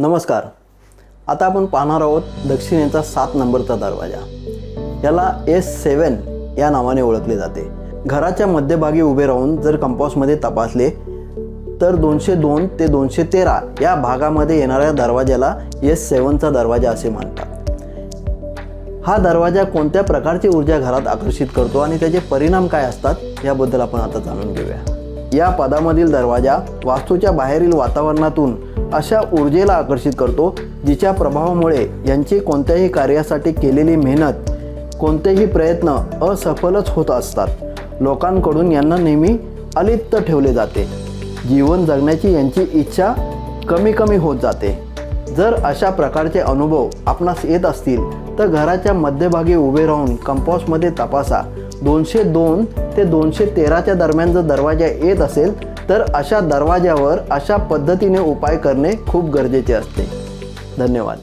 नमस्कार. आता आपण पाहणार आहोत दक्षिणेचा सात नंबरचा दरवाजा. याला एस सेवन या नावाने ओळखले जाते. घराच्या मध्यभागी उभे राहून जर कंपाऊसमध्ये तपासले तर दोनशे दोन ते दोनशे तेरा या भागामध्ये येणाऱ्या दरवाजाला एस सेवनचा दरवाजा असे म्हणतात. हा दरवाजा कोणत्या प्रकारची ऊर्जा घरात आकर्षित करतो आणि त्याचे परिणाम काय असतात याबद्दल आपण आता जाणून घेऊया. या पदामधील दरवाजा वास्तूच्या बाहेरील वातावरणातून अशा ऊर्जेला आकर्षित करतो जिच्या प्रभावामुळे यांची कोणत्याही कार्यासाठी केलेली मेहनत कोणतेही प्रयत्न असफलच होत असतात. लोकांकडून यांना नेहमी अलिप्त ठेवले जाते. जीवन जगण्याची यांची इच्छा कमी कमी होत जाते. जर अशा प्रकारचे अनुभव आपणास येत असतील तर घराच्या मध्यभागी उभे राहून कंपासमध्ये तपासा. दोनशे दोन ते दोनशे तेराच्या दरम्यान जर दरवाजा येत असेल तर अशा दरवाज्यावर अशा पद्धतीने उपाय करणे खूप गरजेचे असते. धन्यवाद.